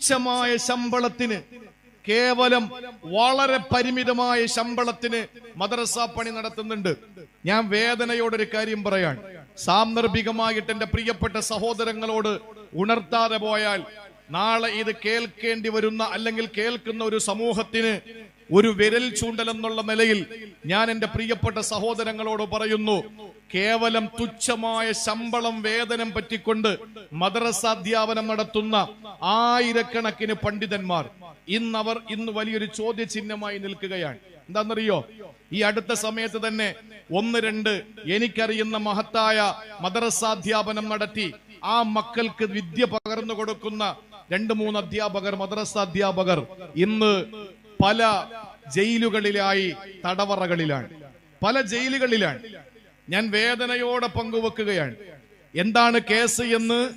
തുച്ഛമായ ശമ്പളത്തിന് കേവലം വളരെ പരിമിതമായ ശമ്പളത്തിന് മദ്രസ പണി നടത്തുന്നുണ്ട്. ഞാൻ വേദനയോടൊരു കാര്യം പറയാൻ. സാന്ദർഭികമായിട്ട് എന്റെ പ്രിയപ്പെട്ട സഹോദരങ്ങളോട് ഉണർത്താതെ പോയാൽ നാളെ ഇത് കേൾക്കേണ്ടി വരുന്ന അല്ലെങ്കിൽ കേൾക്കുന്ന ഒരു സമൂഹത്തിന് ഒരു വിരൽ ചൂണ്ടൽ എന്നുള്ള നിലയിൽ ഞാൻ എന്റെ പ്രിയപ്പെട്ട സഹോദരങ്ങളോട് പറയുന്നു കേവലം തുച്ഛമായ ശമ്പളം വേതനം പറ്റിക്കൊണ്ട് മദ്രസ അധ്യാപനം നടത്തുന്ന ആയിരക്കണക്കിന് പണ്ഡിതന്മാർ ഇന്നവർ ഇന്ന് വലിയൊരു ചോദ്യചിഹ്നമായി നിൽക്കുകയാണ്. എന്താണെന്നറിയോ? ഈ അടുത്ത സമയത്ത് തന്നെ ഒന്ന് രണ്ട് എനിക്കറിയുന്ന മഹത്തായ മദ്രസാധ്യാപനം നടത്തി ആ മക്കൾക്ക് വിദ്യ പകർന്നു കൊടുക്കുന്ന രണ്ട് മൂന്ന് അധ്യാപകർ മദ്രസ അധ്യാപകർ ഇന്ന് പല ജയിലുകളിലായി തടവറകളിലാണ്. പല ജയിലുകളിലാണ്. ഞാൻ വേദനയോടെ പങ്കുവെക്കുകയാണ്. എന്താണ് കേസ് എന്ന്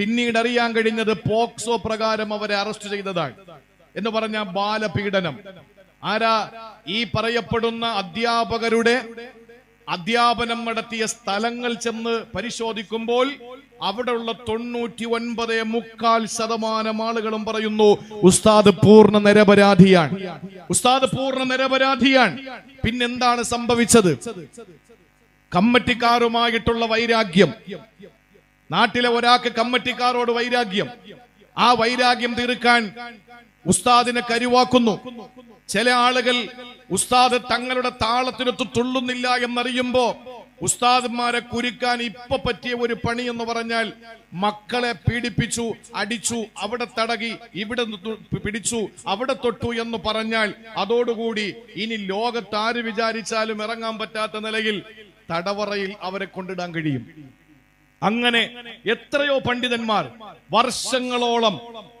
പിന്നീട് അറിയാൻ കഴിഞ്ഞത് പോക്സോ പ്രകാരം അവരെ അറസ്റ്റ് ചെയ്തതാണ്. എന്ന് പറഞ്ഞ ബാലപീഡനം. ആരാ ഈ പറയപ്പെടുന്ന അധ്യാപകരുടെ അധ്യാപനം നടത്തിയ സ്ഥലങ്ങൾ ചെന്ന് പരിശോധിക്കുമ്പോൾ അവിടെയുള്ള തൊണ്ണൂറ്റി ഒൻപത് മുക്കാൽ ശതമാനം ആളുകളും പറയുന്നു ഉസ്താദ് പൂർണ നിരപരാധിയാണ്. ഉസ്താദ് പൂർണ നിരപരാധിയാണ്. പിന്നെന്താണ് സംഭവിച്ചത്? കമ്മറ്റിക്കാരുമായിട്ടുള്ള വൈരാഗ്യം. നാട്ടിലെ ഒരാൾക്ക് കമ്മറ്റിക്കാരോട് വൈരാഗ്യം. ആ വൈരാഗ്യം തീർക്കാൻ ഉസ്താദിനെ കരുവാക്കുന്നു. ചില ആളുകൾ ഉസ്താദ് തങ്ങളുടെ താളത്തിനൊത്ത് തുള്ളുന്നില്ല എന്നറിയുമ്പോ ഉസ്താദന്മാരെ കുരുക്കാൻ ഇപ്പൊ പറ്റിയ ഒരു പണി എന്ന് പറഞ്ഞാൽ മക്കളെ പീഡിപ്പിച്ചു അടിച്ചു അവിടെ തടകി ഇവിടെ പിടിച്ചു അവിടെ തൊട്ടു എന്ന് പറഞ്ഞാൽ അതോടുകൂടി ഇനി ലോകത്ത് ആര് വിചാരിച്ചാലും ഇറങ്ങാൻ പറ്റാത്ത നിലയിൽ തടവറയിൽ അവരെ കൊണ്ടിടാൻ കഴിയും. അങ്ങനെ എത്രയോ പണ്ഡിതന്മാർ വർഷങ്ങളോളം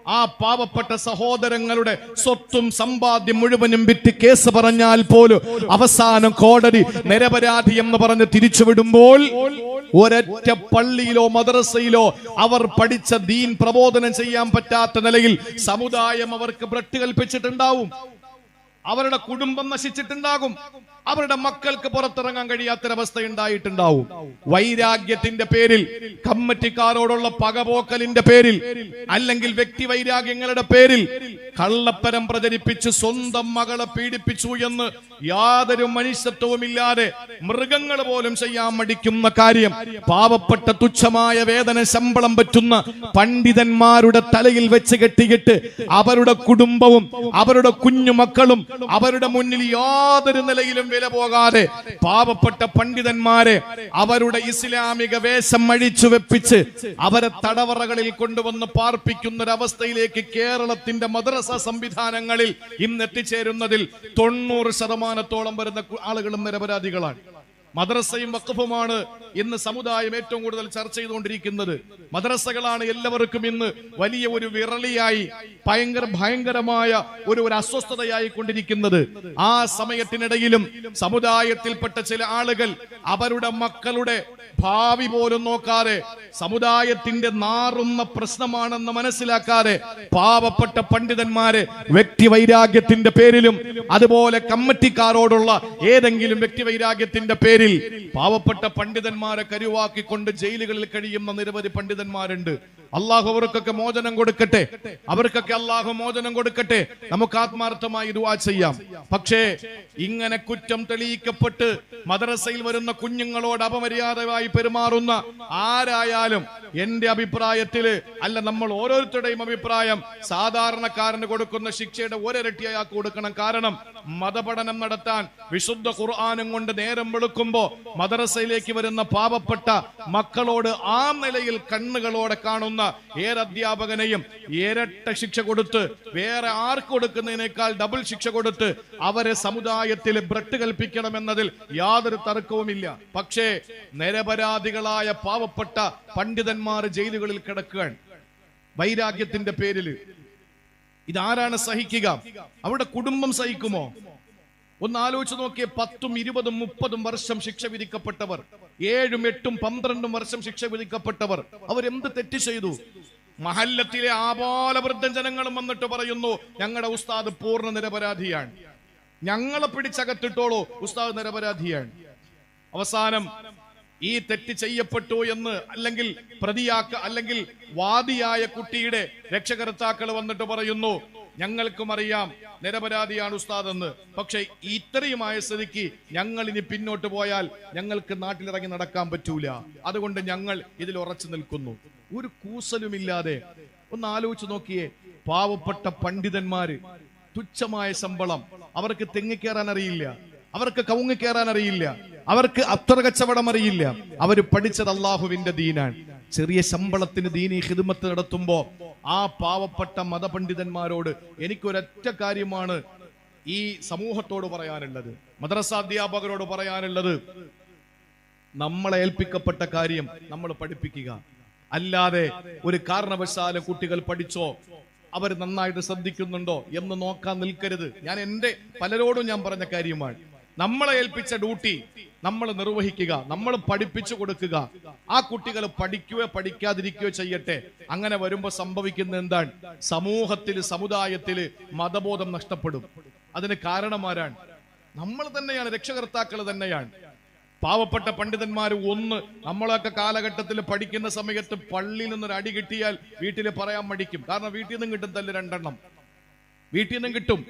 ആ പാവപ്പെട്ട സഹോദരങ്ങളുടെ സ്വത്തും സമ്പാദ്യം മുഴുവനും വിറ്റ് കേസ് പറഞ്ഞാൽ പോലും അവസാനം കോടതി നിരപരാധി എന്ന് പറഞ്ഞ് തിരിച്ചുവിടുമ്പോൾ ഒരൊറ്റ പള്ളിയിലോ മദ്രസയിലോ അവർ പഠിച്ച ദീൻ പ്രബോധനം ചെയ്യാൻ പറ്റാത്ത നിലയിൽ സമുദായം അവർക്ക് ബ്രട്ട് കൽപ്പിച്ചിട്ടുണ്ടാവും. അവരുടെ കുടുംബം നശിച്ചിട്ടുണ്ടാകും. അവരുടെ മക്കൾക്ക് പുറത്തിറങ്ങാൻ കഴിയാത്തൊരവസ്ഥ ഉണ്ടായിട്ടുണ്ടാവും വൈരാഗ്യത്തിന്റെ പേരിൽ കമ്മറ്റിക്കാരോടുള്ള പകപോക്കലിന്റെ പേരിൽ അല്ലെങ്കിൽ വ്യക്തി വൈരാഗ്യങ്ങളുടെ പേരിൽ കള്ളപ്പരം പ്രചരിപ്പിച്ച് സ്വന്തം മകളെ പീഡിപ്പിച്ചു എന്ന് യാതൊരു മനുഷ്യത്വവുമില്ലാതെ മൃഗങ്ങൾ പോലും ചെയ്യാൻ മടിക്കുന്ന കാര്യം പാവപ്പെട്ട തുച്ഛമായ വേദന ശമ്പളം പറ്റുന്ന പണ്ഡിതന്മാരുടെ തലയിൽ വെച്ച് കെട്ടിയിട്ട് അവരുടെ കുടുംബവും അവരുടെ കുഞ്ഞുമക്കളും അവരുടെ മുന്നിൽ യാതൊരു നിലയിലും വില പോകാതെ പാവപ്പെട്ട പണ്ഡിതന്മാരെ അവരുടെ ഇസ്ലാമിക വേഷം അഴിച്ചു വെപ്പിച്ച് അവരെ തടവറകളിൽ കൊണ്ടുവന്ന് പാർപ്പിക്കുന്ന ഒരവസ്ഥയിലേക്ക് കേരളത്തിന്റെ മദ്രസ സംവിധാനങ്ങളിൽ ഇന്ന് എത്തിച്ചേരുന്നതിൽ തൊണ്ണൂറ് ശതമാനത്തോളം വരുന്ന ആളുകളും നിരപരാധികളാണ്. മദ്രസയും വക്കഫുമാണ് ഇന്ന് സമുദായം ഏറ്റവും കൂടുതൽ ചർച്ച ചെയ്തുകൊണ്ടിരിക്കുന്നത്. മദ്രസകളാണ് എല്ലാവർക്കും ഇന്ന് വലിയ ഒരു വിറളിയായി ഭയങ്കര ഭയങ്കരമായ ഒരു ഒരു അസ്വസ്ഥതയായി കൊണ്ടിരിക്കുന്നത് ആ സമയത്തിനിടയിലും സമുദായത്തിൽപ്പെട്ട ചില ആളുകൾ അവരുടെ മക്കളുടെ ഭാവി പോലും നോക്കാതെ സമുദായത്തിന്റെ നാറുന്ന പ്രശ്നമാണെന്ന് മനസ്സിലാക്കാതെ പാവപ്പെട്ട പണ്ഡിതന്മാരെ വ്യക്തി വൈരാഗ്യത്തിന്റെ പേരിലും അതുപോലെ കമ്മിറ്റിക്കാരോടുള്ള ഏതെങ്കിലും വ്യക്തി വൈരാഗ്യത്തിന്റെ പേരിൽ പാവപ്പെട്ട പണ്ഡിതന്മാരെ കരുവാക്കിക്കൊണ്ട് ജയിലുകളിൽ കഴിയുന്ന നിരവധി പണ്ഡിതന്മാരുണ്ട്. അള്ളാഹു അവർക്കൊക്കെ മോചനം കൊടുക്കട്ടെ. അവർക്കൊക്കെ അള്ളാഹു മോചനം കൊടുക്കട്ടെ. നമുക്ക് ആത്മാർത്ഥമായി ദുആ ചെയ്യാം. പക്ഷേ ഇങ്ങനെ കുറ്റം തെളിയിക്കപ്പെട്ട് മദ്രസയിൽ വരുന്ന കുഞ്ഞുങ്ങളോട് അപമര്യാദയായി പെരുമാറുന്ന ആരായാലും എന്റെ അഭിപ്രായത്തിൽ അല്ല നമ്മൾ ഓരോരുത്തരുടെയും അഭിപ്രായം സാധാരണക്കാരന് കൊടുക്കുന്ന ശിക്ഷയുടെ ഒരരട്ടിയായി കൊടുക്കണം. കാരണം മതപഠനം നടത്താൻ വിശുദ്ധ ഖുർആാനും കൊണ്ട് നേരം വെളുക്കുമ്പോ മദ്രസയിലേക്ക് വരുന്ന പാവപ്പെട്ട മക്കളോട് ആ നിലയിൽ കണ്ണുകളോടെ കാണുന്ന ഏതധ്യാപകനെയും ഇരട്ട ശിക്ഷ കൊടുത്ത് വേറെ ആർക്ക് കൊടുക്കുന്നതിനേക്കാൾ ഡബിൾ ശിക്ഷ കൊടുത്ത് അവരെ സമുദായത്തിൽ ബ്രട്ട് കൽപ്പിക്കണമെന്നതിൽ യാതൊരു തർക്കവുമില്ല. പക്ഷേ നിരപരാധികളായ പാവപ്പെട്ട പണ്ഡിതന്മാർ ജയിലുകളിൽ കിടക്കുകയാണ്. വൈരാഗ്യത്തിന്റെ പേരിൽ ഇതാരാണ് സഹിക്കുക? അവരുടെ കുടുംബം സഹിക്കുമോ? ഒന്ന് ആലോചിച്ച് നോക്കിയ പത്തും ഇരുപതും മുപ്പതും വർഷം ശിക്ഷ വിധിക്കപ്പെട്ടവർ ഏഴും എട്ടും പന്ത്രണ്ടും വർഷം ശിക്ഷ വിധിക്കപ്പെട്ടവർ അവരെന്ത് തെറ്റ് ചെയ്തു? മഹല്ലത്തിലെ ആപാലവൃദ്ധ ജനങ്ങളും വന്നിട്ട് പറയുന്നു ഞങ്ങളുടെ ഉസ്താദ് പൂർണ നിരപരാധിയാണ്. ഞങ്ങളെ പിടിച്ചകത്തിട്ടോളൂ ഉസ്താദ് നിരപരാധിയാണ്. അവസാനം ഈ തെറ്റ് ചെയ്യപ്പെട്ടു എന്ന് അല്ലെങ്കിൽ പ്രതിയാക്ക അല്ലെങ്കിൽ വാദിയായ കുട്ടിയുടെ രക്ഷകർത്താക്കൾ വന്നിട്ട് പറയുന്നു ഞങ്ങൾക്കും അറിയാം നിരപരാധിയാണ് ഉസ്താദ് എന്ന് പക്ഷെ ഇത്രയുമായ സ്ഥിതിക്ക് ഞങ്ങൾ ഇനി പിന്നോട്ട് പോയാൽ ഞങ്ങൾക്ക് നാട്ടിലിറങ്ങി നടക്കാൻ പറ്റൂല. അതുകൊണ്ട് ഞങ്ങൾ ഇതിൽ ഉറച്ചു നിൽക്കുന്നു. ഒരു കൂസലുമില്ലാതെ ഒന്ന് ആലോചിച്ച് നോക്കിയേ. പാവപ്പെട്ട പണ്ഡിതന്മാര് തുച്ഛമായ ശമ്പളം അവർക്ക് തെങ്ങിക്കേറാൻ അറിയില്ല. അവർക്ക് കവുങ്ങിക്കേറാൻ അറിയില്ല. അവർക്ക് അത്ര കച്ചവടം അറിയില്ല. അവർ പഠിച്ചത് അള്ളാഹുവിന്റെ ദീനാണ്. ചെറിയ ശമ്പളത്തിന് ദീനി ഹിദുമത്ത് നടത്തുമ്പോ ആ പാവപ്പെട്ട മതപണ്ഡിതന്മാരോട് എനിക്കൊരൊറ്റ കാര്യമാണ് ഈ സമൂഹത്തോട് പറയാനുള്ളത് മദ്രസ അധ്യാപകരോട് പറയാനുള്ളത്. നമ്മളെ ഏൽപ്പിക്കപ്പെട്ട കാര്യം നമ്മൾ പഠിപ്പിക്കുക. അല്ലാതെ ഒരു കാരണവശാലും കുട്ടികൾ പഠിച്ചോ അവർ നന്നായിട്ട് ശ്രദ്ധിക്കുന്നുണ്ടോ എന്ന് നോക്കാൻ നിൽക്കരുത്. ഞാൻ എന്റെ പലരോടും ഞാൻ പറഞ്ഞ കാര്യമാണ്. നമ്മളെ ഏൽപ്പിച്ച ഡ്യൂട്ടി നമ്മൾ നിർവഹിക്കുക നമ്മൾ പഠിപ്പിച്ചു കൊടുക്കുക. ആ കുട്ടികൾ പഠിക്കുകയോ പഠിക്കാതിരിക്കുകയോ ചെയ്യട്ടെ. അങ്ങനെ വരുമ്പോൾ സംഭവിക്കുന്ന എന്താണ്? സമൂഹത്തിൽ സമുദായത്തിൽ മതബോധം നഷ്ടപ്പെടും. അതിന് കാരണമാരാണ് നമ്മൾ തന്നെയാണ് രക്ഷകർത്താക്കൾ തന്നെയാണ്. പാവപ്പെട്ട പണ്ഡിതന്മാർ ഒന്ന് നമ്മളൊക്കെ കാലഘട്ടത്തിൽ പഠിക്കുന്ന സമയത്ത് പള്ളിയിൽ നിന്നൊരു അടി കിട്ടിയാൽ വീട്ടിൽ പറയാൻ മടിക്കും. കാരണം വീട്ടിൽ നിന്നും കിട്ടും തല്ല് രണ്ടെണ്ണം. വീട്ടിൽ നിന്നും കിട്ടും.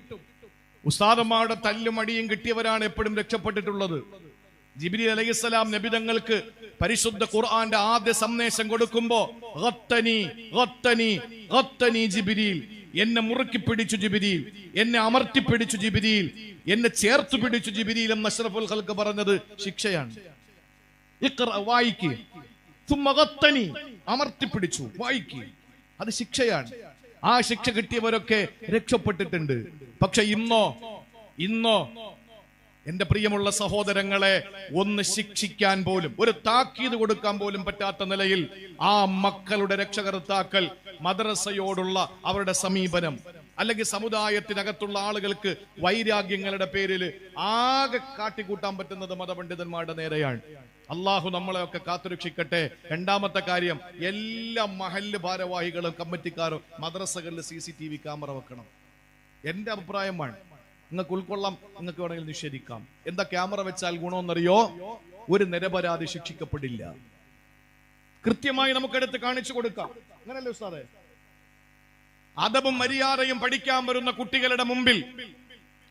ഉസ്താദന്മാരുടെ തല്ലും അടിയും കിട്ടിയവരാണ് എപ്പോഴും രക്ഷപ്പെട്ടിട്ടുള്ളത്. ജിബിരി അലൈഹിസ്സലാം നബിതങ്ങൾക്ക് പരിശുദ്ധ ഖുർആന്റെ ആദ്യ സന്ദേശം കൊടുക്കുമ്പോ "ഗത്തനി, ഗത്തനി, ഗത്തനി ജിബിരിയിൽ എന്നെ മുറുക്കി പിടിച്ചു ജിബിരിയിൽ എന്നെ അമർത്തി പിടിച്ചു ജിബിരിയിൽ എന്നെ ചേർത്ത് പിടിച്ചു ജിബിരിയിൽ എന്ന് അഷ്റഫുൽ ഖൽക്ക് പറഞ്ഞത് ശിക്ഷയാണ്. വായിക്ക്. അമർത്തി പിടിച്ചു വായിക്ക്. അത് ശിക്ഷയാണ്. ആ ശിക്ഷ കിട്ടിയവരൊക്കെ രക്ഷപ്പെട്ടിട്ടുണ്ട്. പക്ഷെ ഇന്നോ ഇന്നോ എന്റെ പ്രിയമുള്ള സഹോദരങ്ങളെ ഒന്ന് ശിക്ഷിക്കാൻ പോലും ഒരു താക്കീത് കൊടുക്കാൻ പോലും പറ്റാത്ത നിലയിൽ ആ മക്കളുടെ രക്ഷകർത്താക്കൾ മദ്രസയോടുള്ള അവരുടെ സമീപനം അല്ലെങ്കിൽ സമുദായത്തിനകത്തുള്ള ആളുകൾക്ക് വൈരാഗ്യങ്ങളുടെ പേരിൽ ആകെ കാട്ടിക്കൂട്ടാൻ പറ്റുന്നത് മതപണ്ഡിതന്മാരുടെ നേരെയാണ്. അള്ളാഹു നമ്മളെയൊക്കെ കാത്തുരക്ഷിക്കട്ടെ. രണ്ടാമത്തെ കാര്യം എല്ലാ മഹല്ല് ഭാരവാഹികളും കമ്മിറ്റിക്കാരും മദ്രസകളിൽ C C T V camera വെക്കണം. എന്റെ അഭിപ്രായമാണ് നിങ്ങൾക്ക് ഉൾക്കൊള്ളാം നിങ്ങൾക്ക് വേണമെങ്കിൽ നിഷേധിക്കാം. എന്താ ക്യാമറ വെച്ചാൽ ഗുണമെന്നറിയോ? ഒരു നിരപരാധി ശിക്ഷിക്കപ്പെടില്ല. കൃത്യമായി നമുക്കെടുത്ത് കാണിച്ചു കൊടുക്കാം. അങ്ങനല്ലേ ഉസ്താദെ? അതവും മര്യാദയും പഠിക്കാൻ വരുന്ന കുട്ടികളുടെ മുമ്പിൽ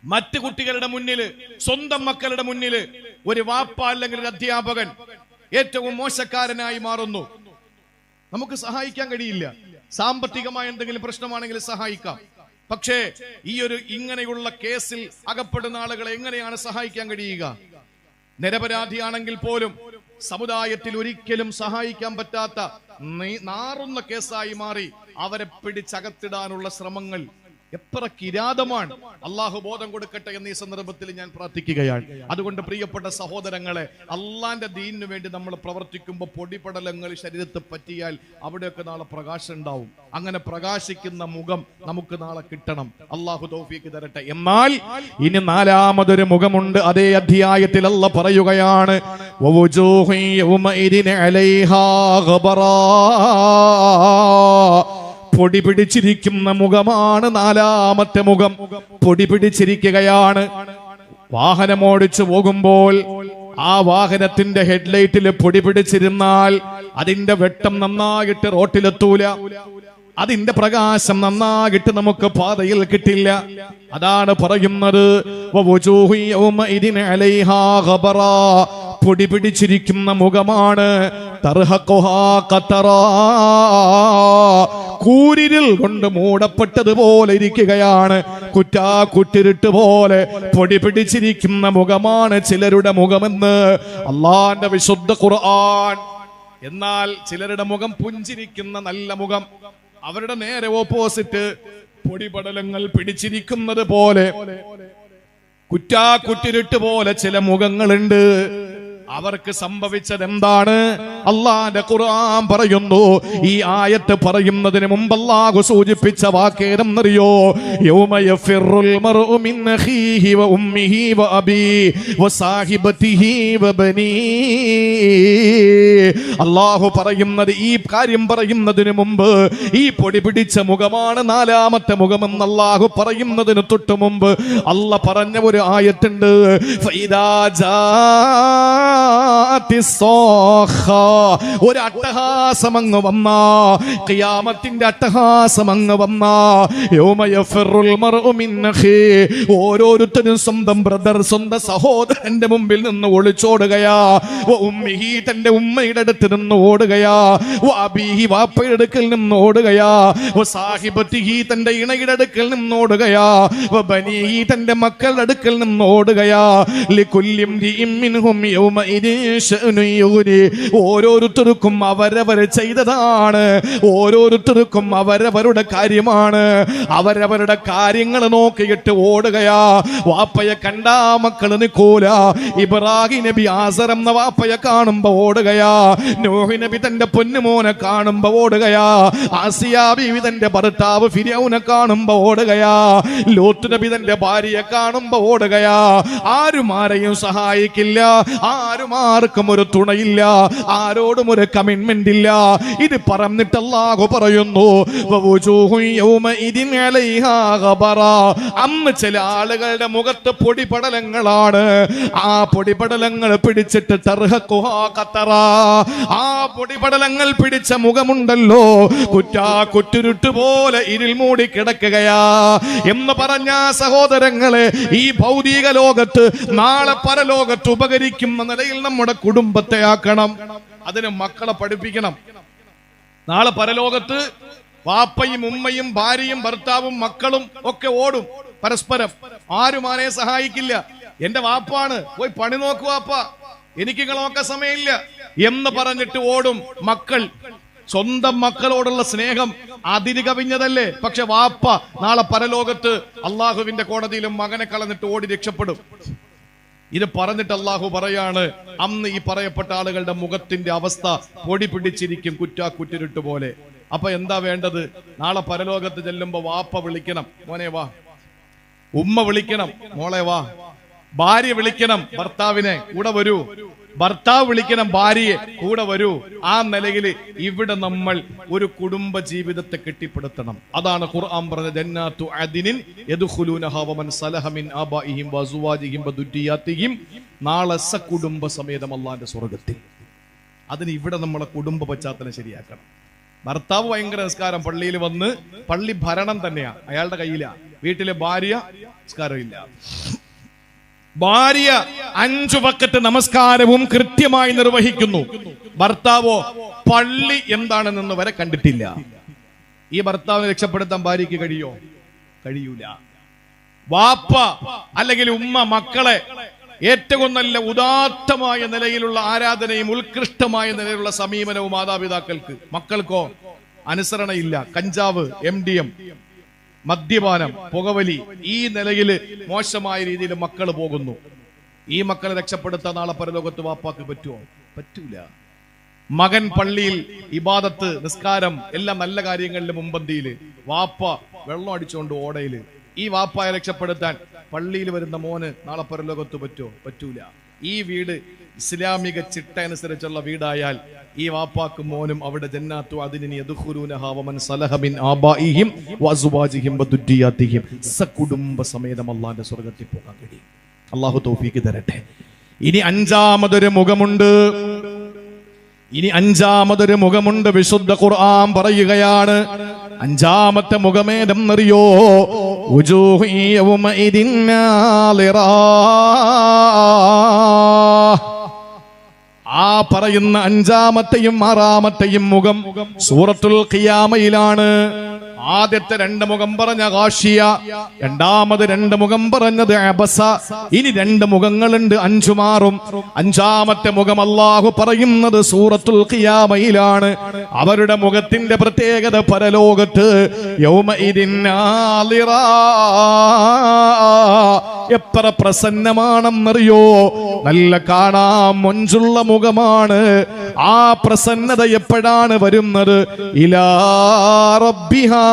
മറ്റു കുട്ടികളുടെ മുന്നിൽ സ്വന്തം മക്കളുടെ മുന്നിൽ ഒരു വാപ്പ അല്ലെങ്കിൽ ഒരു അധ്യാപകൻ ഏറ്റവും മോശക്കാരനായി മാറുന്നു. നമുക്ക് സഹായിക്കാൻ കഴിയില്ല. സാമ്പത്തികമായ എന്തെങ്കിലും പ്രശ്നമാണെങ്കിൽ സഹായിക്കാം. പക്ഷേ ഈ ഒരു ഇങ്ങനെയുള്ള കേസിൽ അകപ്പെടുന്ന ആളുകളെ എങ്ങനെയാണ് സഹായിക്കാൻ കഴിയുക? നിരപരാധിയാണെങ്കിൽ പോലും സമുദായത്തിൽ ഒരിക്കലും സഹായിക്കാൻ പറ്റാത്ത നാറുന്ന കേസായി മാറി അവരെ പിടിച്ചകത്തിടാനുള്ള ശ്രമങ്ങൾ എത്ര കിരാതമാണ്. അള്ളാഹു ബോധം കൊടുക്കട്ടെ എന്ന ഈ സന്ദർഭത്തിൽ ഞാൻ പ്രാർത്ഥിക്കുകയാണ്. അതുകൊണ്ട് പ്രിയപ്പെട്ട സഹോദരങ്ങളെ അള്ളാന്റെ ദീനിനു വേണ്ടി നമ്മൾ പ്രവർത്തിക്കുമ്പോൾ പൊടിപടലങ്ങൾ ശരീരത്ത് പറ്റിയാൽ അവിടെയൊക്കെ നാളെ പ്രകാശം ഉണ്ടാവും. അങ്ങനെ പ്രകാശിക്കുന്ന മുഖം നമുക്ക് നാളെ കിട്ടണം. അള്ളാഹു തോഫിക്ക് തരട്ടെ. എന്നാൽ ഇനി നാലാമതൊരു മുഖമുണ്ട്. അതേ അധ്യായത്തിൽ അല്ല പറയുകയാണ് യൗമഇദിൻ അലൈഹാ. പൊടി പിടിച്ചിരിക്കുന്ന മുഖമാണ് നാലാമത്തെ മുഖം. പൊടി പിടിച്ചിരിക്കുകയാണ്. വാഹനമോടിച്ചു പോകുമ്പോൾ ആ വാഹനത്തിന്റെ ഹെഡ്ലൈറ്റിൽ പൊടി പിടിച്ചിരുന്നാൽ അതിന്റെ വെട്ടം നന്നായിട്ട് റോട്ടിലെത്തൂല. അതിന്റെ പ്രകാശം നന്നായിട്ട് നമുക്ക് പാതയിൽ കിട്ടില്ല. അതാണ് പറയുന്നത്. പൊടി പിടിച്ചിരിക്കുന്ന മുഖമാണ് കൂരിരുൾ കൊണ്ട് മൂടപ്പെട്ടതുപോലെ ഇരിക്കുകയാണ് കുറ്റാ കുറ്റിരുട്ട് പോലെ പൊടി പിടിച്ചിരിക്കുന്ന മുഖമാണ് ചിലരുടെ മുഖമെന്ന് അള്ളാന്റെ വിശുദ്ധ ഖുർആൻ. എന്നാൽ ചിലരുടെ മുഖം പുഞ്ചിരിക്കുന്ന നല്ല മുഖം. അവരുടെ നേരെ ഓപ്പോസിറ്റ് പൊടിപടലങ്ങൾ പിടിച്ചിരിക്കുന്നത് പോലെ കുറ്റാ കുറ്റിരുട്ട് പോലെ ചില മുഖങ്ങളുണ്ട്. അവർക്ക് സംഭവിച്ചത് എന്താണ് അള്ളാന്റെ ഖുർആൻ പറയുന്നു. ഈ ആയത്ത് പറയുന്നതിന് മുമ്പ് അല്ലാഹു സൂചിപ്പിച്ച വാക്കേതെന്നറിയോ യൗമ യഫിറുൽ മർഉ മിൻ വ വ വ വ ബനീ. അള്ളാഹു പറയുന്നത് ഈ കാര്യം പറയുന്നതിന് മുമ്പ് ഈ പൊടി പിടിച്ച മുഖമാണ് നാലാമത്തെ മുഖമെന്ന് അള്ളാഹു പറയുന്നതിന് തൊട്ടു മുമ്പ് അല്ല പറഞ്ഞ ഒരു ആയത്തുണ്ട്. ഫൈദാ. ഒരു അട്ടഹാസം അങ്ങ് വന്ന. ഖിയാമത്തിന്റെ അട്ടഹാസം അങ്ങ് അഖീ. ഓരോരുത്തരും സ്വന്തം ബ്രദർ സ്വന്തം സഹോദരന്റെ മുമ്പിൽ നിന്ന് ഒളിച്ചോടുകയാ. ഉമ്മിഹി തന്റെ ഉമ്മയുടെ അടുത്ത് നിന്ന് ഓടുകയാ. വ അബീഹി വാപ്പയുടെ അടുക്കൽ നിന്ന് ഓടുകയാ. സാഹിബത്തിഹി തന്റെ ഇണയുടെ അടുക്കൽ നിന്ന് ഓടുകയാ. ബനീഹി തന്റെ മക്കളുടെ അടുക്കൽ നിന്ന് ഓടുകയാ. ലികുല്ലി ഓരോരുത്തർക്കും അവരവർ ചെയ്തതാണ്. ഓരോരുത്തർക്കും അവരവരുടെ കാര്യമാണ്. അവരവരുടെ കാര്യങ്ങൾ നോക്കിയിട്ട് ഓടുകയാ. വാപ്പയെ കണ്ടാ മക്കൾ നിൽക്കൂല ഇബ്രാഹിം നബി ആസറം എന്ന വാപ്പയെ കാണുമ്പോ ഓടുകയാ. നോഹി നബി തന്റെ പൊന്നുമോനെ കാണുമ്പോ ഓടുകയാ. ആസിയാ ബീവി തന്റെ ഭർത്താവ് ഫിരിയൗനെ കാണുമ്പോ ഓടുകയാ. ലോത്ത് നബി തന്റെ ഭാര്യയെ കാണുമ്പോ ഓടുകയാ. ആരും ആരെയും സഹായിക്കില്ല. ആരും ആർക്കും ഒരു തുണയില്ല ആരോടും ഒരു കമ്മിറ്റ്മെന്റ് ഇല്ല ഇത് പറഞ്ഞിട്ട് അല്ലാഹു പറയുന്നു. അന്ന് ചില ആളുകളുടെ മുഖത്ത് പൊടിപടലങ്ങളാണ് ആ പൊടിപടലങ്ങൾ പിടിച്ചിട്ട്. ആ പൊടിപടലങ്ങൾ പിടിച്ച മുഖമുണ്ടല്ലോ കുറ്റാ കുറ്റുരുട്ട് പോലെ ഇരിൽ മൂടി കിടക്കുകയാ എന്ന് പറഞ്ഞ സഹോദരങ്ങളെ ഈ ഭൗതിക ലോകത്ത് നാളെ പരലോകത്ത് ഉപകരിക്കുന്ന നിലയിൽ നമ്മുടെ കുടുംബത്തെ ആക്കണം. അതിന് മക്കളെ പഠിപ്പിക്കണം. നാളെ പരലോകത്ത് വാപ്പയും ഉമ്മയും ഭാര്യയും ഭർത്താവും മക്കളും ഒക്കെ ഓടും പരസ്പരം. ആരും ആരെ സഹായിക്കില്ല. എന്റെ വാപ്പാണ്. പോയി പണി നോക്കു വാപ്പ. എനിക്ക് നോക്കാൻ സമയമില്ല. എന്ന് പറഞ്ഞിട്ട് ഓടും മക്കൾ. സ്വന്തം മക്കളോടുള്ള സ്നേഹം അതിര് കവിഞ്ഞതല്ലേ? പക്ഷെ വാപ്പ നാളെ പരലോകത്ത് അള്ളാഹുവിന്റെ കോടതിയിലും മകനെ കളഞ്ഞിട്ട് ഓടി രക്ഷപ്പെടും. ഇത് പറഞ്ഞിട്ട് അള്ളാഹു പറയാണ് അന്ന് ഈ പറയപ്പെട്ട ആളുകളുടെ മുഖത്തിന്റെ അവസ്ഥ പൊടി പിടിച്ചിരിക്കും കുറ്റാ കുറ്റിരുട്ട് പോലെ. അപ്പൊ എന്താ വേണ്ടത്? നാളെ പരലോകത്ത് ചെല്ലുമ്പോ വാപ്പ വിളിക്കണം. മോനെ വാ. ഉമ്മ വിളിക്കണം. മോളെ വാ. ഭാര്യ വിളിക്കണം. ഭർത്താവിനെ. കൂടെ വരൂ. ഭർത്താവ് വിളിക്കണം ഭാര്യയെ കൂടെ വരൂ. ആ നിലയിൽ ഇവിടെ നമ്മൾ ഒരു കുടുംബ ജീവിതത്തെ കെട്ടിപ്പടുത്തണം. അതാണ് ഖുർആൻ പറഞ്ഞ നാളെ സകുടുംബ സമേതം അല്ലാഹുവിന്റെ സ്വർഗത്തിൽ അതിന് ഇവിടെ നമ്മളെ കുടുംബ പശ്ചാത്തലം ശരിയാക്കണം. ഭർത്താവ് ഭയങ്കര നിസ്കാരം. പള്ളിയിൽ വന്ന് പള്ളി ഭരണം തന്നെയാ. അയാളുടെ കയ്യിലാണ് വീട്ടിലെ ഭാര്യ നിസ്കാരമില്ല. ഭാര്യ അഞ്ചു വക്കത്ത് നമസ്കാരവും കൃത്യമായി നിർവഹിക്കുന്നു. ഭർത്താവോ പള്ളി എന്താണെന്ന് വരെ കണ്ടിട്ടില്ല. ഈ ഭർത്താവിനെ രക്ഷപ്പെടുത്താൻ ഭാര്യയ്ക്ക് കഴിയോ? കഴിയൂല. വാപ്പ അല്ലെങ്കിൽ ഉമ്മ മക്കളെ ഏറ്റവും നല്ല ഉദാത്തമായ നിലയിലുള്ള ആരാധനയും ഉത്കൃഷ്ടമായ നിലയിലുള്ള സമീപനവും മാതാപിതാക്കൾക്ക്. മക്കൾക്കോ? അനുസരണയില്ല. കഞ്ചാവ് എം ഡി എം മദ്യപാനം പുകവലി ഈ നിലയിൽ മോശമായ രീതിയിൽ മക്കൾ പോകുന്നു. ഈ മക്കളെ രക്ഷപ്പെടുത്താൻ നാളെ പരലോകത്ത് വാപ്പാക്ക് പറ്റുമോ? പറ്റൂല. മകൻ പള്ളിയിൽ ഇബാദത്ത് നിസ്കാരം എല്ലാം നല്ല കാര്യങ്ങളിലും മുമ്പന്തിയിൽ വാപ്പ വെള്ളം അടിച്ചുകൊണ്ട് ഓടയിൽ. ഈ വാപ്പായെ രക്ഷപ്പെടുത്താൻ പള്ളിയിൽ വരുന്ന മോന് നാളെ പരലോകത്ത് പറ്റുമോ? പറ്റൂല. ഈ വീട് ഇസ്ലാമിക ചിട്ട അനുസരിച്ചുള്ള വീടായാൽ ഈ വാപ്പാക്കും മോനും അവിടെ ജന്നാത്തു അതിനി യദ്ഖുലൂനഹാ വമൻ സലഹ മിൻ ആബാഇഹിം വഅസ്വാജിഹിം വദുരിയാത്തിഹിം സകുടുംബ സമേതം സ്വർഗത്തിൽ പോകാൻ കഴിയും. അള്ളാഹു തൗഫീക്ക് തരട്ടെ. ഇനി അഞ്ചാമതൊരു മുഖമുണ്ട്. ഇനി അഞ്ചാമതൊരു മുഖമുണ്ട്. വിശുദ്ധ ഖുർആൻ പറയുകയാണ്. അഞ്ചാമത്തെ മുഖമേതെന്നറിയോ? ഉജൂഹു ഇതിന്നാലിറാ. ആ പറയുന്ന അഞ്ചാമത്തെയും ആറാമത്തെയും മുഖം സൂറത്തുൽ ഖിയാമയിലാണ്. ആദ്യത്തെ രണ്ട് മുഖം പറഞ്ഞ കാഷിയ രണ്ടാമത് രണ്ട് മുഖം പറഞ്ഞത് അബസ. ഇനി രണ്ട് മുഖങ്ങളുണ്ട് അഞ്ചു മാറും. അഞ്ചാമത്തെ മുഖം അള്ളാഹു പറയുന്നത് സൂറത്തുൽ ഖിയാമയിലാണ്. അവരുടെ മുഖത്തിന്റെ പ്രത്യേകത പരലോകത്ത്. എത്ര പ്രസന്നമാണെന്നറിയോ? നല്ല കാണാൻ മൊഞ്ചുള്ള മുഖമാണ്. ആ പ്രസന്നത എപ്പോഴാണ് വരുന്നത്? ഇലാ റബ്ബിഹാ.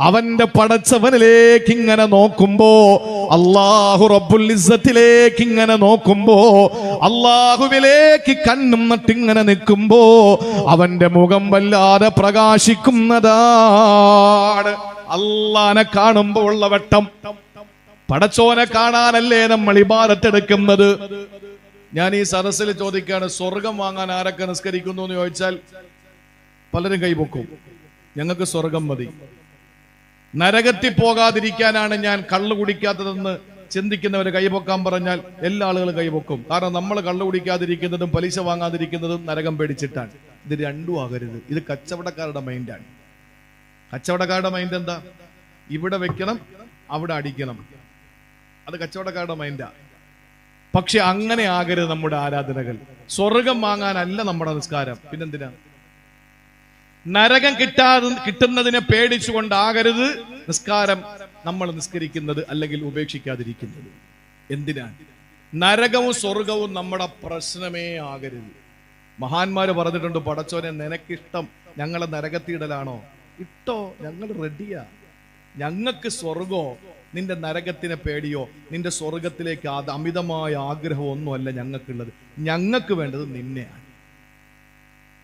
അവന്റെ പടച്ചവനിലേക്ക് ഇങ്ങനെ നോക്കുമ്പോ അള്ളാഹു റബ്ബുൽ ഇസ്സത്തിലേക്ക് ഇങ്ങനെ നോക്കുമ്പോ അള്ളാഹുവിലേക്ക് കണ്ണും നട്ടിങ്ങനെ നിൽക്കുമ്പോ അവന്റെ മുഖം വല്ലാതെ പ്രകാശിക്കുന്നതാണ്. അള്ളാനെ കാണുമ്പോ ഉള്ള വട്ടം. പടച്ചോനെ കാണാനല്ലേ നമ്മൾ ഇബാദത്തെടുക്കുന്നത് ഞാൻ ഈ സദസ്സിൽ ചോദിക്കുകയാണ് സ്വർഗം വാങ്ങാൻ ആരൊക്കെ നിസ്കരിക്കുന്നു എന്ന് ചോദിച്ചാൽ പലരും കൈപൊക്കും ഞങ്ങൾക്ക് സ്വർഗം മതി. നരകത്തിൽ പോകാതിരിക്കാനാണ് ഞാൻ കള്ളു കുടിക്കാത്തതെന്ന് ചിന്തിക്കുന്നവർ കൈപൊക്കാൻ പറഞ്ഞാൽ എല്ലാ ആളുകളും കൈപൊക്കും കാരണം നമ്മൾ കള്ളു കുടിക്കാതിരിക്കുന്നതും പലിശ വാങ്ങാതിരിക്കുന്നതും നരകം പേടിച്ചിട്ടാണ്. ഇത് രണ്ടും ആകരുത്. ഇത് കച്ചവടക്കാരുടെ മൈൻഡാണ് കച്ചവടക്കാരുടെ മൈൻഡ് എന്താ? ഇവിടെ വെക്കണം അവിടെ അടിക്കണം. അത് കച്ചവടക്കാരുടെ മൈൻഡാ പക്ഷെ അങ്ങനെ ആകരുത് നമ്മുടെ ആരാധനകൾ. സ്വർഗം വാങ്ങാനല്ല നമ്മുടെ നിസ്കാരം. പിന്നെന്തിനാ? നരകം കിട്ടാതെ കിട്ടുന്നതിനെ പേടിച്ചുകൊണ്ടാകരുത്. നിസ്കാരം നമ്മൾ നിസ്കരിക്കുന്നത് അല്ലെങ്കിൽ ഉപേക്ഷിക്കാതിരിക്കുന്നത്. എന്തിനാണ്? നരകവും സ്വർഗവും നമ്മുടെ പ്രശ്നമേ ആകരുത്. മഹാന്മാര് പറഞ്ഞിട്ടുണ്ട് പടച്ചോനെ നിനക്കിഷ്ടം ഞങ്ങളെ നരകത്തിയിടലാണോ? ഇട്ടോ ഞങ്ങൾ റെഡിയാ. ഞങ്ങൾക്ക് സ്വർഗോ നിന്റെ നരകത്തിനെ പേടിയോ നിന്റെ സ്വർഗത്തിലേക്ക് അത് അമിതമായ ആഗ്രഹമോ ഒന്നുമല്ല ഞങ്ങൾക്കുള്ളത്. ഞങ്ങൾക്ക് വേണ്ടത് നിന്നെയാണ്.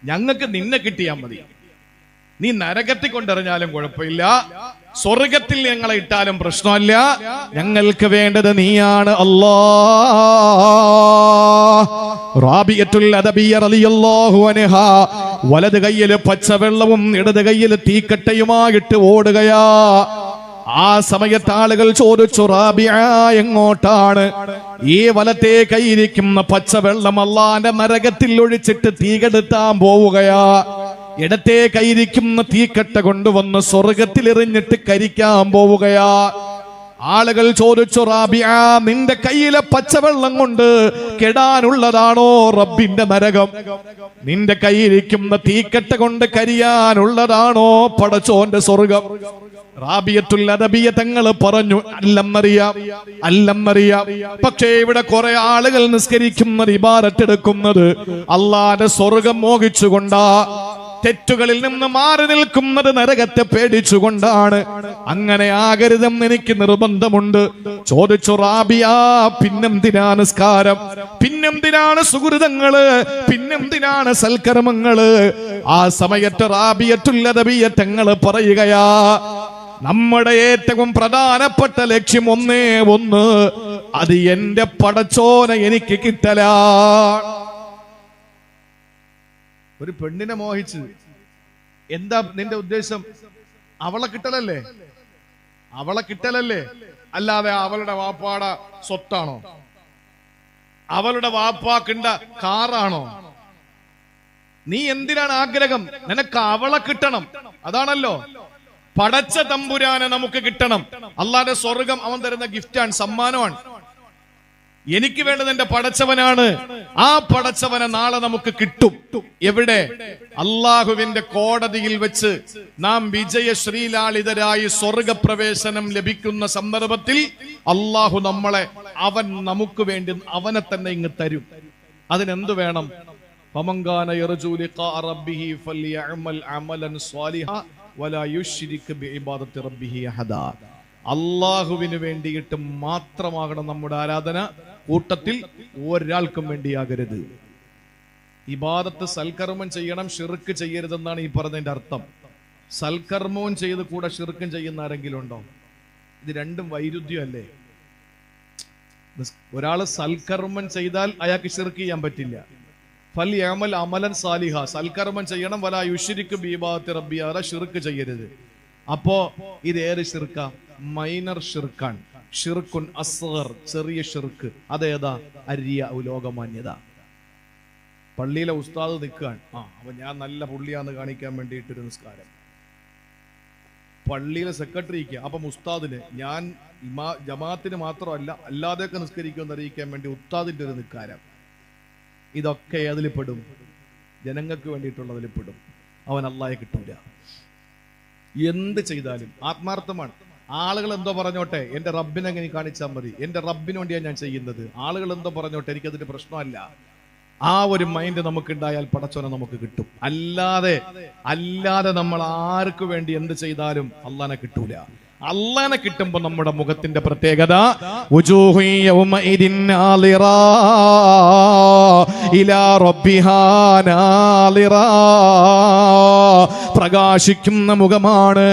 ഞങ്ങൾക്ക് നിന്നെ കിട്ടിയാൽ മതി. നീ നരകത്തിൽ കൊണ്ടെറിഞ്ഞാലും കുഴപ്പമില്ല. സ്വർഗത്തിൽ ഞങ്ങളെ ഇട്ടാലും പ്രശ്നമല്ല. ഞങ്ങൾക്ക് വേണ്ടത് നീയാണ് അല്ലാ അദബിയ റളിയല്ലാഹു വലത് കയ്യിൽ പച്ചവെള്ളവും ഇടത് കയ്യിൽ തീക്കട്ടയുമായിട്ട് ഓടുകയാ. ആ സമയത്ത് ആളുകൾ ചോദിച്ചു റാബിയ എങ്ങോട്ടാണ്? ഈ വലത്തെ കൈയിരിക്കുന്ന പച്ചവെള്ളം അല്ലാന്റെ നരകത്തിൽ ഒഴിച്ചിട്ട് തീകെടുത്താൻ പോവുകയാ. ഇടത്തെ കൈരിക്കുന്ന തീക്കട്ട കൊണ്ടുവന്ന് സ്വർഗത്തിൽ എറിഞ്ഞിട്ട് കരിക്കാൻ പോവുകയാ. ആളുകൾ ചോദിച്ചു റാബിയ നിന്റെ കയ്യിലെ പച്ചവെള്ളം കൊണ്ട് കെടാനുള്ളതാണോ റബ്ബിന്റെ നരകം? നിന്റെ കയ്യിരിക്കുന്ന തീക്കട്ട കൊണ്ട് കരിയാനുള്ളതാണോ പടച്ചോന്റെ സ്വർഗം? റാബിയത്തുൽ അദബിയ തങ്ങൾ പറഞ്ഞു അല്ലെന്നറിയാം അല്ലെന്നറിയാം. പക്ഷേ ഇവിടെ കുറെ ആളുകൾ നിസ്കരിക്കുന്നത് ഇബാരത്തെടുക്കുന്നത് അള്ളാന്റെ സ്വർഗം മോഹിച്ചുകൊണ്ടാ. തെറ്റുകളിൽ നിന്ന് മാറി നിൽക്കുന്നത് നരകത്തെ പേടിച്ചുകൊണ്ടാണ്. അങ്ങനെ ആകരുതെന്ന് എനിക്ക് നിർബന്ധമുണ്ട്. ചോദിച്ചു റാബിയ പിന്നെന്തിനാ നിസ്കാരം? പിന്നെന്തിനാണ് സുഹൃതങ്ങൾ? പിന്നെന്തിനാണ് സൽക്കർമ്മങ്ങൾ? ആ സമയത്ത് റാബിയറ്റുള്ളതബിയറ്റങ്ങൾ പറയുകയാ നമ്മുടെ ഏറ്റവും പ്രധാനപ്പെട്ട ലക്ഷ്യം ഒന്നേ ഒന്ന്. അത് എന്റെ പടച്ചോന എനിക്ക് കിട്ടലാ. ഒരു പെണ്ണിനെ മോഹിച്ച് എന്താ നിന്റെ ഉദ്ദേശം? അവളെ കിട്ടലല്ലേ? അവളെ കിട്ടലല്ലേ? അല്ലാതെ അവളുടെ വാപ്പാട സ്വത്താണോ? അവളുടെ വാപ്പാക്കിണ്ട കാറാണോ? നീ എന്തിനാണ് ആഗ്രഹം? നിനക്ക് അവളെ കിട്ടണം. അതാണല്ലോ. പടച്ച തമ്പുരാനെ നമുക്ക് കിട്ടണം. അല്ലാതെ സ്വർഗം അവൻ തരുന്ന ഗിഫ്റ്റാണ് സമ്മാനമാണ്. എനിക്ക് വേണ്ടത് എന്റെ പടച്ചവനാണ്. ആ പടച്ചവനെ നാളെ നമുക്ക് കിട്ടും. എവിടെ? അള്ളാഹുവിന്റെ കോടതിയിൽ വെച്ച് നാം വിജയശ്രീലാളിതരായി സ്വർഗപ്രവേശനം ലഭിക്കുന്ന സന്ദർഭത്തിൽ അള്ളാഹു നമ്മളെ അവൻ നമുക്ക് വേണ്ടി അവനെ തന്നെ ഇങ്ങ് തരും. അതിനെന്തു വേണം? അള്ളാഹുവിന് വേണ്ടിയിട്ട് മാത്രമാകണം നമ്മുടെ ആരാധന. കൂട്ടത്തിൽ ഒരാൾക്കും വേണ്ടിയാകരുത്. ഇബാദത്ത് സൽക്കർമ്മം ചെയ്യണം ഷിർക്ക് ചെയ്യരുതെന്നാണ് ഈ പറഞ്ഞതിന്റെ അർത്ഥം. സൽക്കർമ്മവും ചെയ്ത് കൂടെ ഷിർക്കും ചെയ്യുന്ന ആരെങ്കിലും ഉണ്ടോ? ഇത് രണ്ടും വൈരുദ്ധ്യമല്ലേ? ഒരാൾ സൽക്കർമ്മം ചെയ്താൽ അയാൾക്ക് ഷിർക്ക് ചെയ്യാൻ പറ്റില്ല. ഫൽ യമൽ അമലൻ സാലിഹ. സൽക്കർമ്മം ചെയ്യണം വല യുഷിരിക്ക് ബീബാത്തി റബ്ബിയാറ ഷിർക്ക് ചെയ്യരുത്. അപ്പോ ഇത് ഏറെ ഷിർക്ക? മൈനർ ഷിർക്കാണ്. ഷിർക്കുൻ അസ്ഗർ ചെറിയ ഷിർക്ക്. അതേതാ? അരിയ ലോകമാന്യത. പള്ളിയിലെ ഉസ്താദ് നിൽക്കാൻ ആ അപ്പൊ ഞാൻ നല്ല പുള്ളിയാന്ന് കാണിക്കാൻ വേണ്ടിയിട്ടൊരു നിസ്കാരം. പള്ളിയിലെ സെക്രട്ടറിക്ക് അപ്പം ഉസ്താദിന് ഞാൻ ഇമാ ജമാഅത്തിന് മാത്രമല്ല അല്ലാതെയൊക്കെ നിസ്കരിക്കുമെന്ന് അറിയിക്കാൻ വേണ്ടി ഉസ്താദിന്റെ ഒരു നിസ്കാരം. ഇതൊക്കെ അതിൽ പെടും? ജനങ്ങൾക്ക് വേണ്ടിയിട്ടുള്ളതിൽ പെടും. അവൻ അല്ലായ കിട്ടൂല. എന്ത് ചെയ്താലും ആത്മാർത്ഥമാണ്. ആളുകൾ എന്തോ പറഞ്ഞോട്ടെ എന്റെ റബ്ബിനെ അങ്ങനെ കാണിച്ചാൽ മതി എന്റെ റബ്ബിന് വേണ്ടിയാണ് ഞാൻ ചെയ്യുന്നത്. ആളുകൾ എന്തോ പറഞ്ഞോട്ടെ എനിക്കതിന് പ്രശ്നമല്ല. ആ ഒരു മൈൻഡ് നമുക്ക് ഉണ്ടായാൽ പടച്ചോനെ നമുക്ക് കിട്ടും. അല്ലാതെ അല്ലാതെ നമ്മൾ ആർക്ക് വേണ്ടി എന്ത് ചെയ്താലും അള്ളാനെ കിട്ടൂല. അള്ളാനെ കിട്ടുമ്പോ നമ്മുടെ മുഖത്തിന്റെ പ്രത്യേകത പ്രകാശിക്കുന്ന മുഖമാണ്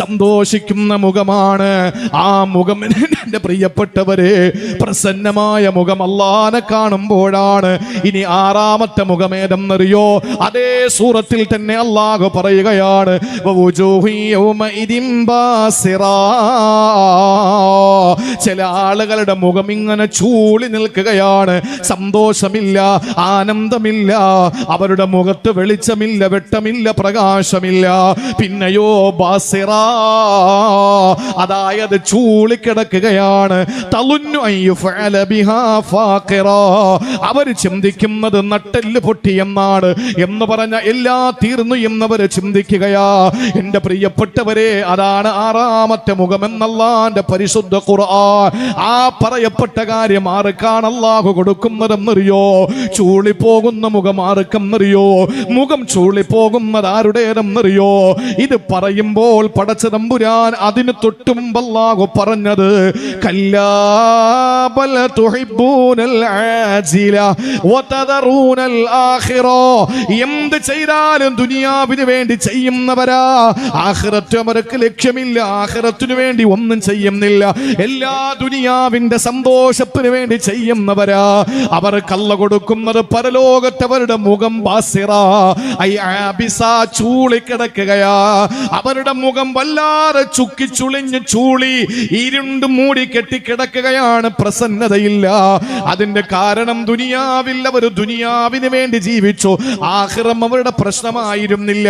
സന്തോഷിക്കുന്ന മുഖമാണ്. ആ മുഖം എന്റെ പ്രിയപ്പെട്ടവരെ പ്രസന്നമായ മുഖം അള്ളാനെ കാണുമ്പോഴാണ് ഇനി ആറാമത്തെ മുഖമേതെന്നറിയോ അതേ സൂറത്തിൽ തന്നെ അള്ളാഹു പറയുകയാണ് ചില ആളുകളുടെ മുഖം ഇങ്ങനെ ചൂളി നിൽക്കുകയാണ്. സന്തോഷമില്ല ആനന്ദമില്ല അവരുടെ മുഖത്ത് വെളിച്ചമില്ല വെട്ടമില്ല പ്രകാശമില്ല. പിന്നെയോ ബാസിറ. അതായത് ചൂളിക്കിടക്കുകയാണ് അവർ ചിന്തിക്കുന്നത് നട്ടെല്ല് പൊട്ടിയെന്നാണ് എന്ന് പറഞ്ഞ എല്ലാ തീർന്നു എന്നവർ ചിന്തിക്കുകയാ. എന്റെ പ്രിയപ്പെട്ടവരെ അതാണ് ആറാമത്തെ മുഖമെന്നല്ലാന്റെ പരിശുദ്ധ ഖുർആൻ. ആ പറയപ്പെട്ട കാര്യം ആർക്കാണ് അള്ളാഹു കൊടുക്കുന്നതെന്നറിയോ? ചൂളിപ്പോകുന്ന മുഖം ആർക്കെന്നറിയോ? മുഖം ചൂളിപ്പോകുന്നത് ആരുടേതെന്നറിയോ ഇത് പറയുമ്പോൾ പടച്ച തമ്പുരാൻ അതിന് തൊട്ടു മുമ്പ് അല്ലാഹു പറഞ്ഞത് ആജില വതദറൂനൽ ആഖിറ. എന്ത് ചെയ്താലും ദുനിയാവിന് വേണ്ടി ചെയ്യുന്നവരാ. ആഖിറത്ത് അവർക്ക് ലക്ഷ്യമില്ല ആഖിറത്തിനു വേണ്ടി ഒന്നും ചെയ്യുന്നില്ല. എല്ലാ ദുനിയാവിന്റെ സന്തോഷത്തിന് വേണ്ടി ചെയ്യുന്നവരാ. അവർ കള്ള കൊടുക്കുന്നത് പരലോകത്തവരുടെ മുഖം ബാസിറ. ഐ ആബിസ ചൂളിക്കിടക്കുകയാ അവരുടെ മുഖം വല്ലാതെ ചുക്കി ചുളിഞ്ഞ് ചൂളി ഇരുണ്ട് മൂടി കെട്ടിക്കിടക്കുകയാണ് പ്രസന്നതയില്ല. അതിന്റെ കാരണം ദുനിയാവിൽ അവർ ദുനിയാവിന് വേണ്ടി ജീവിച്ചു. ആഹ്റം അവരുടെ പ്രശ്നമായിരുന്നില്ല.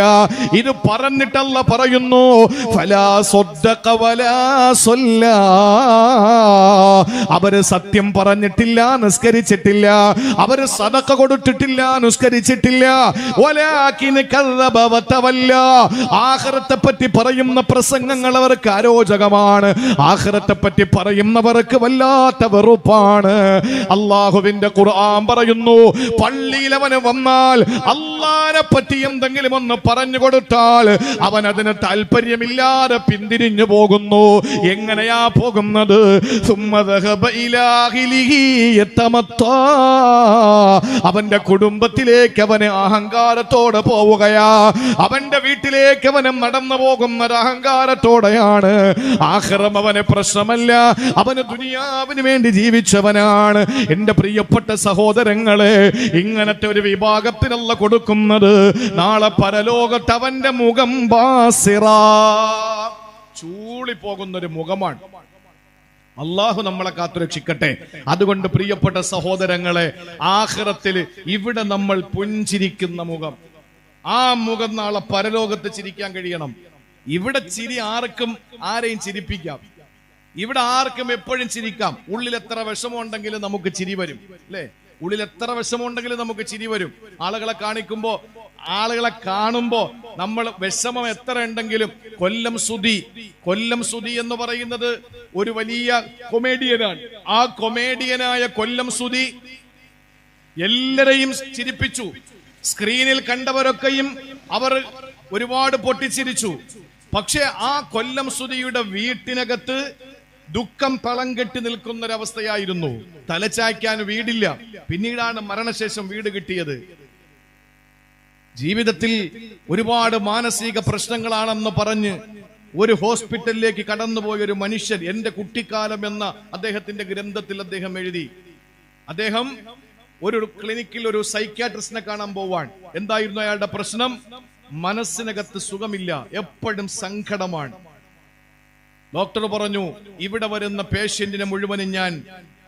ഇത് പറഞ്ഞിട്ടല്ല പറയുന്നു. അവർ സത്യം പറഞ്ഞിട്ടില്ല നിസ്കരിച്ചിട്ടില്ല. അവർ സതക്ക കൊടുത്തിട്ടില്ല നിസ്കരിച്ചിട്ടില്ല. ആഹ്റത്തെ പറ്റി പറയുന്ന പ്രസംഗങ്ങൾ അവർക്ക് അരോചകമാണ്. ആഹ്റത്തെ പറ്റി പറയുന്നവർക്ക് വല്ലാത്ത വെറുപ്പാണ്. അള്ളാഹുവിന്റെ ഖുർആൻ പറയുന്നു പള്ളിയിൽ അവന് വന്നാൽ അള്ളാനെ പറ്റി എന്തെങ്കിലും ഒന്ന് പറഞ്ഞു കൊടുത്താൽ അവൻ അതിന് താല്പര്യമില്ലാതെ പിന്തിരിഞ്ഞു പോകുന്നു. എങ്ങനെയാ പോകുന്നത്? അവന്റെ കുടുംബത്തിലേക്ക് അവന് അഹങ്കാരത്തോടെ പോവുകയാ. അവന്റെ വീട്ടിലേക്ക് അവനെ നടന്നു പോകുന്ന ഒരു അഹങ്കാരത്തോടെയാണ്. ആഹ്റം അവനെ പ്രശ്നമല്ല. അവന് ദുനിയാവിന് വേണ്ടി ജീവിച്ചവനാണ്. എന്റെ പ്രിയപ്പെട്ട സഹോദരങ്ങളെ ഇങ്ങനത്തെ ഒരു വിഭാഗത്തിനല്ല കൊടുക്കുന്നത്. നാളെ പരലോകത്ത് അവന്റെ മുഖം ബാസിറ. ചൂളിപ്പോകുന്നൊരു മുഖമാണ്. അള്ളാഹു നമ്മളെ കാത്തുരക്ഷിക്കട്ടെ. അതുകൊണ്ട് പ്രിയപ്പെട്ട സഹോദരങ്ങളെ ആഹ്റത്തിൽ ഇവിടെ നമ്മൾ പുഞ്ചിരിക്കുന്ന മുഖം. ആ മുഖം നാളെ പരലോകത്ത് ചിരിക്കാൻ കഴിയണം. ഇവിടെ ചിരി ആർക്കും ആരെയും ചിരിപ്പിക്കാം. ഇവിടെ ആർക്കും എപ്പോഴും ചിരിക്കാം. ഉള്ളിൽ എത്ര വിഷമമുണ്ടെങ്കിലും നമുക്ക് ചിരി വരും അല്ലേ? ഉള്ളിൽ എത്ര വിഷമമുണ്ടെങ്കിലും നമുക്ക് ചിരി വരും. ആളുകളെ കാണിക്കുമ്പോ ആളുകളെ കാണുമ്പോ നമ്മൾ വിഷമം എത്ര ഉണ്ടെങ്കിലും കൊല്ലം സുധി കൊല്ലം സുധി എന്ന് പറയുന്നത് ഒരു വലിയ കൊമേഡിയനാണ്. ആ കൊമേഡിയനായ കൊല്ലം സുധി എല്ലാരെയും ചിരിപ്പിച്ചു. സ്ക്രീനിൽ കണ്ടവരൊക്കെയും അവർ ഒരുപാട് പൊട്ടിച്ചിരിച്ചു. പക്ഷെ ആ കൊല്ലം സുധിയുടെ വീട്ടിനകത്ത് ദുഃഖം പളം കെട്ടി നിൽക്കുന്നൊരവസ്ഥയായിരുന്നു. തലച്ചായ്ക്കാൻ വീടില്ല. പിന്നീടാണ് മരണശേഷം വീട് കിട്ടിയത്. ജീവിതത്തിൽ ഒരുപാട് മാനസിക പ്രശ്നങ്ങളാണെന്ന് പറഞ്ഞ് ഒരു ഹോസ്പിറ്റലിലേക്ക് കടന്നുപോയ ഒരു മനുഷ്യൻ എന്റെ കുട്ടിക്കാലം എന്ന അദ്ദേഹത്തിന്റെ ഗ്രന്ഥത്തിൽ അദ്ദേഹം എഴുതി. അദ്ദേഹം ഒരു ക്ലിനിക്കിൽ ഒരു സൈക്യാട്രിസ്റ്റിനെ കാണാൻ പോവാൻ. എന്തായിരുന്നു അയാളുടെ പ്രശ്നം? മനസ്സിനകത്ത് സുഖമില്ല. എപ്പോഴും സങ്കടമാണ്. ഡോക്ടർ പറഞ്ഞു ഇവിടെ വരുന്ന പേഷ്യന്റിനെ മുഴുവനും ഞാൻ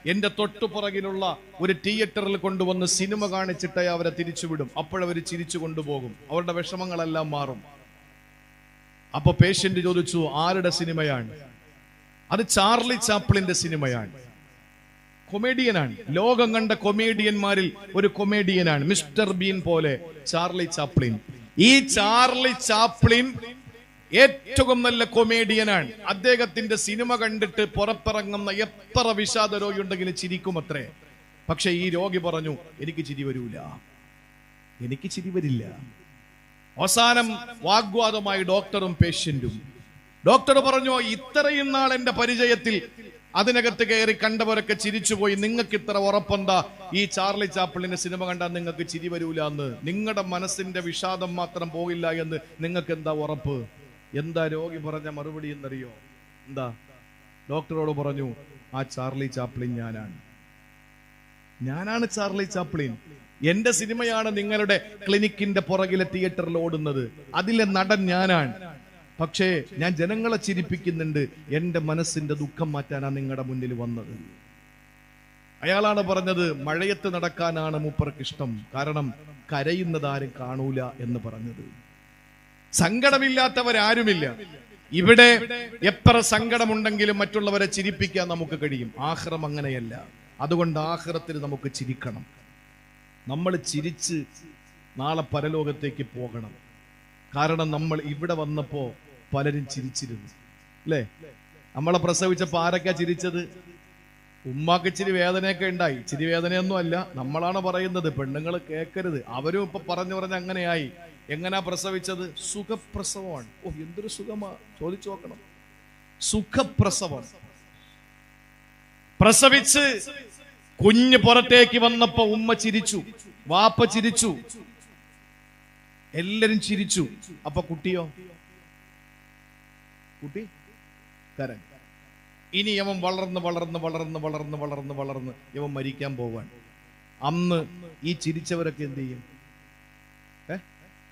എന്റെ തൊട്ടുപുറകിലുള്ള ഒരു തിയേറ്ററിൽ കൊണ്ടുവന്ന് സിനിമ കാണിച്ചിട്ട് അവരെ തിരിച്ചുവിടും. അപ്പോഴവർ ചിരിച്ചു കൊണ്ടുപോകും. അവരുടെ വിഷമങ്ങളെല്ലാം മാറും. അപ്പൊ പേഷ്യന്റ് ചോദിച്ചു ആരുടെ സിനിമയാണ്? അത് ചാർലി ചാപ്പിളിന്റെ സിനിമയാണ്. കൊമേഡിയനാണ് ലോകം കണ്ട കൊമേഡിയന്മാരിൽ ഒരു കൊമേഡിയനാണ് മിസ്റ്റർ ബീൻ പോലെ ചാർലി ചാപ്ലിൻ. ഈ ചാർലി ചാപ്ലിൻ ഏറ്റവും നല്ല കൊമേഡിയനാണ് അദ്ദേഹത്തിന്റെ സിനിമ കണ്ടിട്ട് പുറത്തിറങ്ങുന്ന എത്ര വിഷാദ രോഗി ഉണ്ടെങ്കിലും ചിരിക്കും അത്രേ പക്ഷെ ഈ രോഗി പറഞ്ഞു എനിക്ക് ചിരി വരൂല. എനിക്ക് ചിരി വരില്ല. അവസാനം വാഗ്വാദമായി ഡോക്ടറും പേഷ്യന്റും ഡോക്ടർ പറഞ്ഞു ഇത്രയും നാൾ എന്റെ പരിചയത്തിൽ അതിനകത്ത് കയറി കണ്ടവരൊക്കെ ചിരിച്ചുപോയി നിങ്ങൾക്ക് ഇത്ര ഉറപ്പെന്താ ഈ ചാർലി ചാപ്പിളിന്റെ സിനിമ കണ്ടാൽ നിങ്ങൾക്ക് ചിരി വരൂല എന്ന്. നിങ്ങളുടെ മനസ്സിന്റെ വിഷാദം മാത്രം പോകില്ല എന്ന് നിങ്ങൾക്ക് എന്താ ഉറപ്പ്? എന്താ രോഗി പറഞ്ഞ മറുപടി എന്നറിയോ? എന്താ? ഡോക്ടറോട് പറഞ്ഞു ആ ചാർലി ചാപ്ലിൻ ഞാനാണ്. ഞാനാണ് ചാർലി ചാപ്ലിൻ. എന്റെ സിനിമയാണ് നിങ്ങളുടെ ക്ലിനിക്കിന്റെ പുറകിലെ തിയേറ്ററിൽ ഓടുന്നത്. അതിലെ നടൻ ഞാനാണ്. പക്ഷേ ഞാൻ ജനങ്ങളെ ചിരിപ്പിക്കുന്നുണ്ട്. എന്റെ മനസ്സിന്റെ ദുഃഖം മാറ്റാനാണ് നിങ്ങളുടെ മുന്നിൽ വന്നത്. അയാളാണ് പറഞ്ഞത് മഴയത്ത് നടക്കാനാണ് മൂപ്പർക്ക് ഇഷ്ടം. കാരണം കരയുന്നത് ആരും കാണൂല എന്ന് പറഞ്ഞത്. സങ്കടമില്ലാത്തവരാരുമില്ല. ഇവിടെ എത്ര സങ്കടമുണ്ടെങ്കിലും മറ്റുള്ളവരെ ചിരിപ്പിക്കാൻ നമുക്ക് കഴിയും. ആഹ്റം അങ്ങനെയല്ല. അതുകൊണ്ട് ആഹ്റത്തിൽ നമുക്ക് ചിരിക്കണം. നമ്മൾ ചിരിച്ച് നാളെ പരലോകത്തേക്ക് പോകണം. കാരണം നമ്മൾ ഇവിടെ വന്നപ്പോ പലരും ചിരിച്ചിരുന്നു. അല്ലേ? നമ്മളെ പ്രസവിച്ചപ്പോൾ ആരൊക്കെ ചിരിച്ചത്? ഉമ്മാക്ക് ഇച്ചിരി വേദനയൊക്കെ ഉണ്ടായി. ഇച്ചിരി വേദനയൊന്നും അല്ല. നമ്മളാണ് പറയുന്നത് പെണ്ണുങ്ങൾ കേൾക്കരുത് അവരും ഇപ്പൊ പറഞ്ഞു പറഞ്ഞ് അങ്ങനെയായി. എങ്ങനാ പ്രസവിച്ചത്? സുഖപ്രസവമാണ്. ഓ എന്തൊരു സുഖമാ. ചോദിച്ചു നോക്കണം. സുഖപ്രസവം പ്രസവിച്ച് കുഞ്ഞ് പുറത്തേക്ക് വന്നപ്പോ ഉമ്മ ചിരിച്ചു. വാപ്പ ചിരിച്ചു. എല്ലാരും ചിരിച്ചു. അപ്പൊ കുട്ടിയോ? കുട്ടി കരൻ ഇനി യവൻ വളർന്ന് വളർന്ന് വളർന്ന് വളർന്ന് വളർന്ന് വളർന്ന് യവൻ മരിക്കാൻ പോവാൻ. അന്ന് ഈ ചിരിച്ചവരൊക്കെ എന്ത് ചെയ്യും?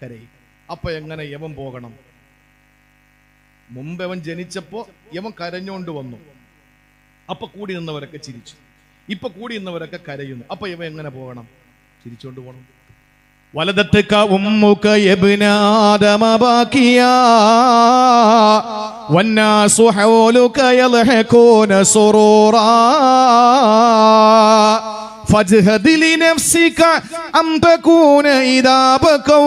കരയും. അപ്പൊ എങ്ങനെ യവൻ പോകണം? മുമ്പ് അവൻ ജനിച്ചപ്പോ യവൻ കരഞ്ഞോണ്ട് വന്നു. അപ്പൊ കൂടി നിന്നവരൊക്കെ ചിരിച്ചു. ഇപ്പൊ കൂടി നിന്നവരൊക്കെ കരയുന്നു. അപ്പൊ ഇവ എങ്ങനെ പോകണം? ചിരിച്ചോണ്ട് പോകണം ولدتك أمك يا ابن آدم باكيا والناس حولك يضحكون سرورا فاجهد لنفسك أن تكون إذا بكوا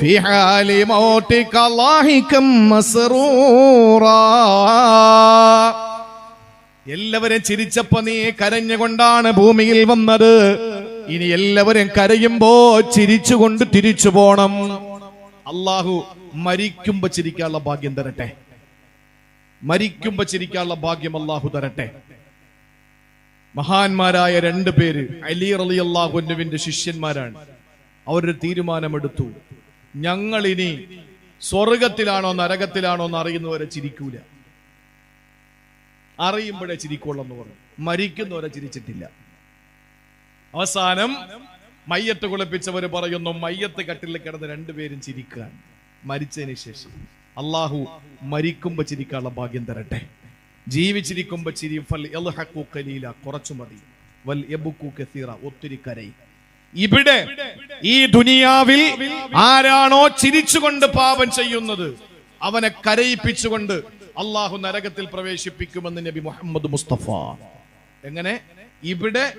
في حال موتك ضاحكا مسرورا എല്ലാവരും ചിരിച്ചപ്പോ നീ കരഞ്ഞുകൊണ്ടാണ് ഭൂമിയിൽ വന്നത് ഇനി എല്ലാവരും കരയുമ്പോ ചിരിച്ചുകൊണ്ട് തിരിച്ചു പോണം. അള്ളാഹു മരിക്കുമ്പോ ചിരിക്കാനുള്ള ഭാഗ്യം തരട്ടെ. മരിക്കുമ്പോ ചിരിക്കാനുള്ള ഭാഗ്യം അള്ളാഹു തരട്ടെ. മഹാന്മാരായ രണ്ടു പേര് അലി അലി അള്ളാഹുനുവിന്റെ ശിഷ്യന്മാരാണ്. അവരൊരു തീരുമാനമെടുത്തു. ഞങ്ങൾ ഇനി സ്വർഗത്തിലാണോ നരകത്തിലാണോ എന്ന് അറിയുന്നവരെ ചിരിക്കൂല. അറിയുമ്പോഴേ ചിരിക്കുള്ളെന്ന് പറഞ്ഞു. മരിക്കുന്നവരെ ചിരിച്ചിട്ടില്ല. അവസാനം മയ്യത്ത് കുളിപ്പിച്ചവര് പറയുന്നു മയ്യത്ത് കട്ടിൽ കിടന്ന് രണ്ടുപേരും ചിരിക്കാൻ മരിച്ചതിന് ശേഷം അള്ളാഹു മരിക്കുമ്പോ ചിരിക്കാനുള്ള ഭാഗ്യം തരട്ടെ. ജീവിച്ചിരിക്കുമ്പോ ചിരി ഫൽ ഖലീല കുറച്ചു മതി. വൽ കസീറ ഒത്തിരി കരയി. ഇവിടെ ഈ ദുനിയാവിൽ ആരാണോ ചിരിച്ചുകൊണ്ട് പാപം ചെയ്യുന്നത് അവനെ കരയിപ്പിച്ചുകൊണ്ട് അള്ളാഹു നരകത്തിൽ പ്രവേശിപ്പിക്കുമെന്ന് നബി മുഹമ്മദ് മുസ്തഫ. എങ്ങനെ? ഇവിടെ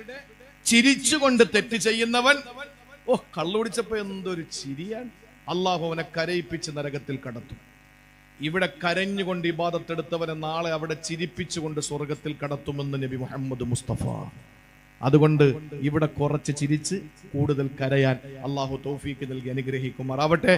ചിരിച്ചുകൊണ്ട് തെറ്റ് ചെയ്യുന്നവൻ. ഓ കള്ളുപിടിച്ചപ്പോ എന്തൊരു ചിരിയാൻ അള്ളാഹു അവനെ കരയിപ്പിച്ച് നരകത്തിൽ കടത്തും. ഇവിടെ കരഞ്ഞുകൊണ്ട് ഇബാദത്തെടുത്തവനെ നാളെ അവിടെ ചിരിപ്പിച്ചുകൊണ്ട് സ്വർഗത്തിൽ കടത്തുമെന്ന് നബി മുഹമ്മദ് മുസ്തഫ. അതുകൊണ്ട് ഇവിടെ കുറച്ച് ചിരിച്ച് കൂടുതൽ കരയാൻ അള്ളാഹു തൗഫീക്ക് നൽകി അനുഗ്രഹിക്കുമാറാവട്ടെ.